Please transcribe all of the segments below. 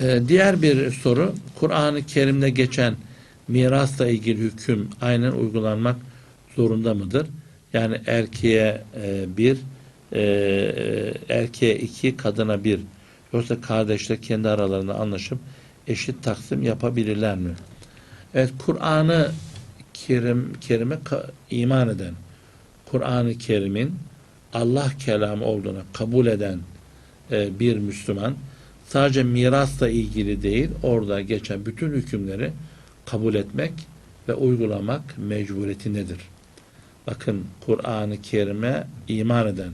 Ee, diğer bir soru, Kur'an-ı Kerim'de geçen mirasla ilgili hüküm aynen uygulanmak zorunda mıdır? Yani erkeğe e, bir, e, erkeğe iki, kadına bir. Yoksa kardeşler kendi aralarında anlaşıp eşit taksim yapabilirler mi? Evet, Kur'an-ı Kerim, Kerim'e iman eden, Kur'an-ı Kerim'in Allah kelamı olduğuna kabul eden e, bir Müslüman sadece mirasla ilgili değil, orada geçen bütün hükümleri kabul etmek ve uygulamak mecburiyetindedir. Bakın Kur'an-ı Kerim'e iman eden,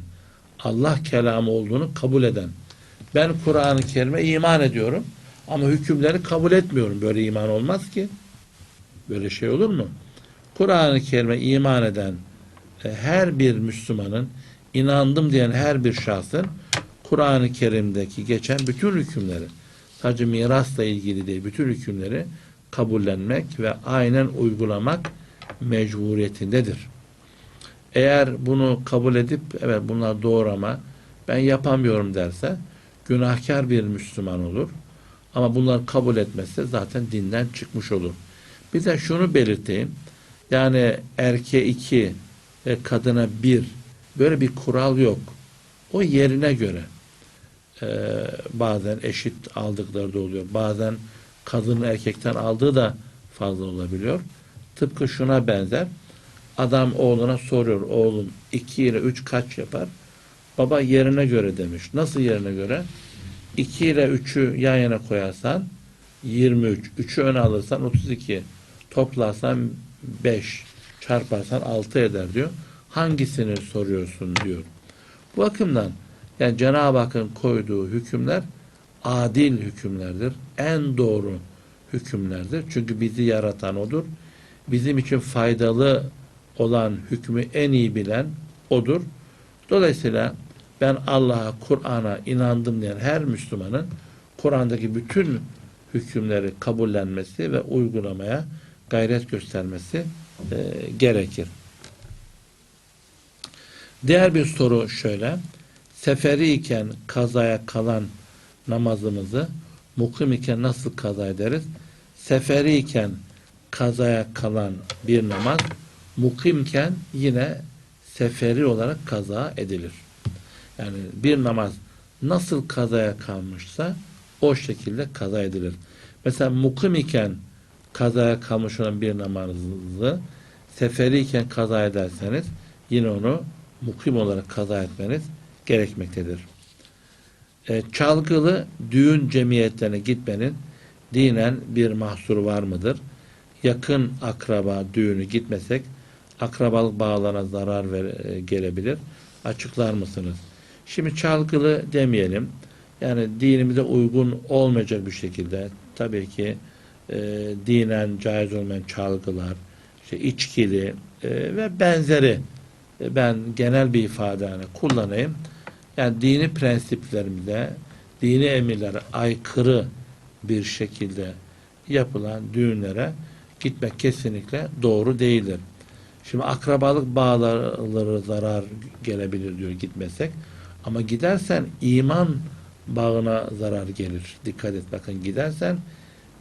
Allah kelamı olduğunu kabul eden. Ben Kur'an-ı Kerim'e iman ediyorum ama hükümleri kabul etmiyorum. Böyle iman olmaz ki. Böyle şey olur mu? Kur'an-ı Kerim'e iman eden e, her bir Müslümanın, inandım diyen her bir şahsın Kur'an-ı Kerim'deki geçen bütün hükümleri, sadece mirasla ilgili değil, bütün hükümleri kabullenmek ve aynen uygulamak mecburiyetindedir. Eğer bunu kabul edip evet bunlar doğru ama ben yapamıyorum derse günahkar bir Müslüman olur. Ama bunları kabul etmezse zaten dinden çıkmış olur. Bir de şunu belirteyim. Yani erkeğe iki ve kadına bir böyle bir kural yok. O yerine göre e, bazen eşit aldıkları da oluyor. Bazen kadının erkekten aldığı da fazla olabiliyor. Tıpkı şuna benzer. Adam oğluna soruyor. Oğlum iki ile üç kaç yapar? Baba yerine göre demiş. Nasıl yerine göre? 2 ile 3'ü yan yana koyarsan 23. 3'ü öne alırsan 32. Toplarsan 5. Çarparsan 6 eder diyor. Hangisini soruyorsun diyor. Bu bakımdan yani Cenab-ı Hakk'ın koyduğu hükümler adil hükümlerdir. En doğru hükümlerdir. Çünkü bizi yaratan odur. Bizim için faydalı olan hükmü en iyi bilen odur. Dolayısıyla ben Allah'a, Kur'an'a inandım diyen her Müslümanın Kur'an'daki bütün hükümleri kabullenmesi ve uygulamaya gayret göstermesi e, gerekir. Diğer bir soru şöyle. Seferi iken kazaya kalan namazımızı mukim iken nasıl kaza ederiz? Seferi iken kazaya kalan bir namaz mukimken yine seferi olarak kaza edilir. Yani bir namaz nasıl kazaya kalmışsa o şekilde kaza edilir. Mesela mukim iken kazaya kalmış olan bir namazı seferi iken kaza ederseniz yine onu mukim olarak kaza etmeniz gerekmektedir. E, çalgılı düğün cemiyetlerine gitmenin dinen bir mahsuru var mıdır? Yakın akraba düğünü gitmesek akrabalık bağlarına zarar ver, e, gelebilir. Açıklar mısınız? Şimdi çalgılı demeyelim. Yani dinimize uygun olmayacak bir şekilde tabii ki e, dinen caiz olmayan çalgılar, işte içkili e, ve benzeri e, ben genel bir ifade kullanayım. Yani dini prensiplerimize, dini emirlere aykırı bir şekilde yapılan düğünlere gitmek kesinlikle doğru değildir. Şimdi akrabalık bağları zarar gelebilir diyor gitmesek. Ama gidersen iman bağına zarar gelir. Dikkat et bakın gidersen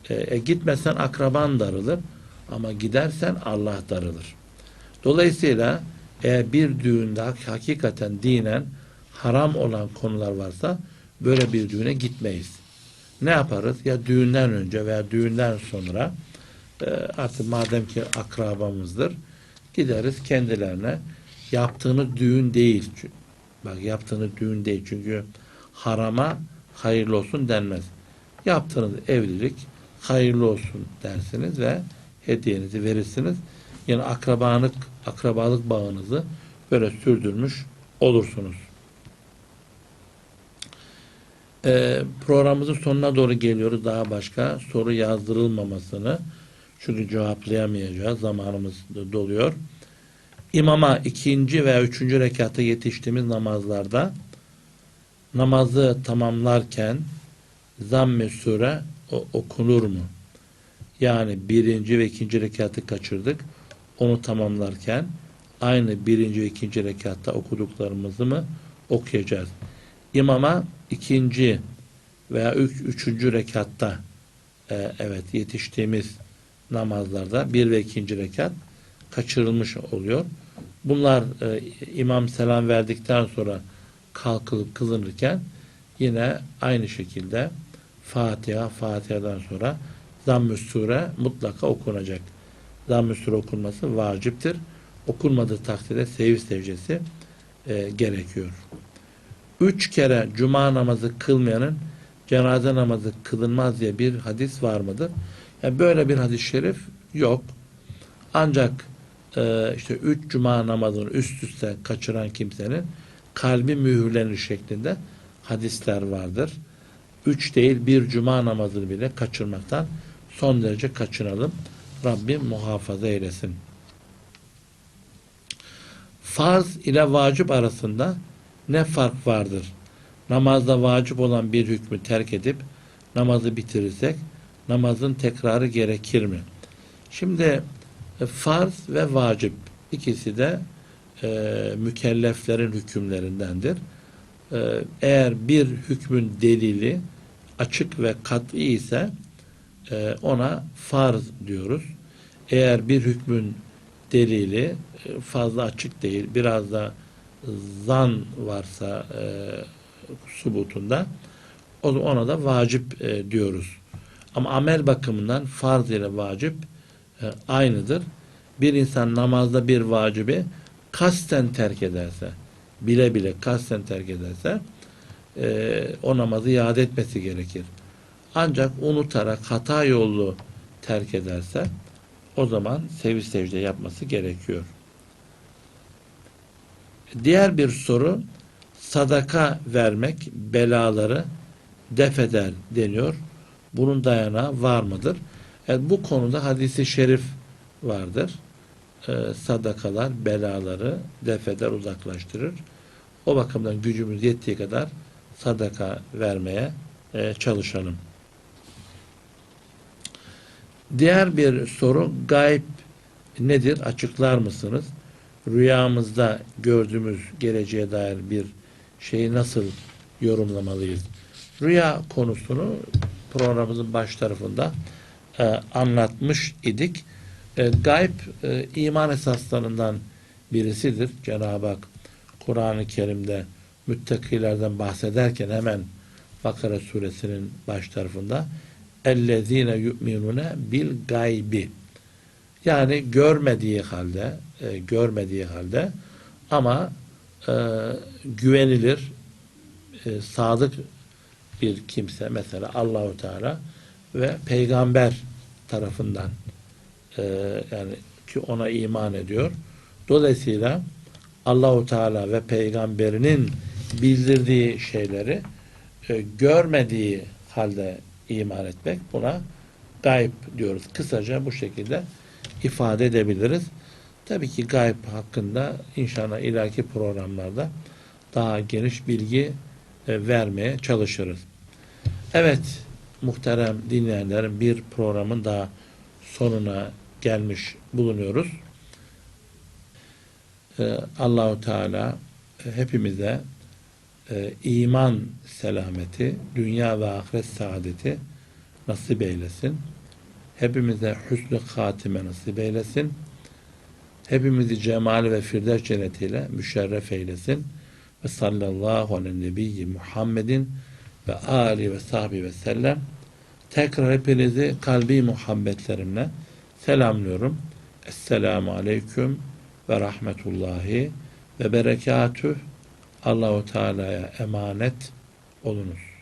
e, e, gitmesen akraban darılır ama gidersen Allah darılır. Dolayısıyla eğer bir düğünde hakikaten dinen haram olan konular varsa böyle bir düğüne gitmeyiz. Ne yaparız? Ya düğünden önce veya düğünden sonra e, artık madem ki akrabamızdır gideriz kendilerine yaptığını düğün değil. Bak yaptığını düğün değil. Çünkü harama hayırlı olsun denmez. Yaptığınız evlilik hayırlı olsun dersiniz ve hediyenizi verirsiniz. Yani akrabalık, akrabalık bağınızı böyle sürdürmüş olursunuz. Ee, programımızın sonuna doğru geliyoruz. Daha başka soru yazdırılmamasını çünkü cevaplayamayacağız. Zamanımız doluyor. İmama ikinci veya üçüncü rekatta yetiştiğimiz namazlarda namazı tamamlarken zamm-ı sure okunur mu? Yani birinci ve ikinci rekatı kaçırdık. Onu tamamlarken aynı birinci ve ikinci rekatta okuduklarımızı mı okuyacağız? İmama ikinci veya üç, üçüncü rekatta e, evet yetiştiğimiz namazlarda bir ve ikinci rekat kaçırılmış oluyor. Bunlar e, imam selam verdikten sonra kalkılıp kılınırken yine aynı şekilde Fatiha, Fatiha'dan sonra Zamm-ı Sure mutlaka okunacak. Zamm-ı Sure okunması vaciptir. Okunmadığı takdirde seviş secdesi e, gerekiyor. Üç kere cuma namazı kılmayanın cenaze namazı kılınmaz diye bir hadis var mıdır? Yani böyle bir hadis-i şerif yok. Ancak e, işte üç cuma namazını üst üste kaçıran kimsenin kalbi mühürlenir şeklinde hadisler vardır. Üç değil bir cuma namazını bile kaçırmaktan son derece kaçınalım. Rabbim muhafaza eylesin. Farz ile vacip arasında ne fark vardır? Namazda vacip olan bir hükmü terk edip namazı bitirirsek namazın tekrarı gerekir mi? Şimdi e, farz ve vacip ikisi de e, mükelleflerin hükümlerindendir. E, eğer bir hükmün delili açık ve kat'i ise e, ona farz diyoruz. Eğer bir hükmün delili e, fazla açık değil, biraz da zan varsa e, subutunda ona da vacip e, diyoruz. Ama amel bakımından farz ile vacip e, aynıdır. Bir insan namazda bir vacibi kasten terk ederse, bile bile kasten terk ederse e, o namazı iade etmesi gerekir. Ancak unutarak hata yolu terk ederse o zaman sevi secde yapması gerekiyor. Diğer bir soru sadaka vermek belaları def eder deniyor. Bunun dayanağı var mıdır? Evet, bu konuda hadisi şerif vardır. Ee, sadakalar belaları def eder, uzaklaştırır. O bakımdan gücümüz yettiği kadar sadaka vermeye e, çalışalım. Diğer bir soru gayb nedir? Açıklar mısınız? Rüyamızda gördüğümüz geleceğe dair bir şeyi nasıl yorumlamalıyız? Rüya konusunu programımızın baş tarafında e, anlatmış idik. E, gayb e, iman esaslarından birisidir. Cenab-ı Hak Kur'an-ı Kerim'de müttakilerden bahsederken hemen Bakara suresinin baş tarafında ellezine yu'minune bil gaybi yani görmediği halde e, görmediği halde ama e, güvenilir e, sadık bir kimse mesela Allahu Teala ve peygamber tarafından e, yani ki ona iman ediyor. Dolayısıyla Allahu Teala ve peygamberinin bildirdiği şeyleri e, görmediği halde iman etmek buna gayb diyoruz. Kısaca bu şekilde ifade edebiliriz. Tabii ki gayb hakkında inşallah ileriki programlarda daha geniş bilgi e, vermeye çalışırız. Evet muhterem dinleyenlerim bir programın daha sonuna gelmiş bulunuyoruz. Ee, Allahu Teala e, hepimize e, iman selameti, dünya ve ahiret saadeti nasip eylesin. Hepimize hüsnü hatime nasip eylesin. Hepimizi cemali ve firdevs cennetiyle müşerref eylesin. Ve sallallahu aleyhi nebiyyi Muhammedin ve ali ve sahbi ve sellem. Tekrar hepinizi kalbi muhabbetlerimle selamlıyorum. Esselamu aleyküm ve rahmetullahi ve berekatüh. Allahu Teala'ya emanet olunuz.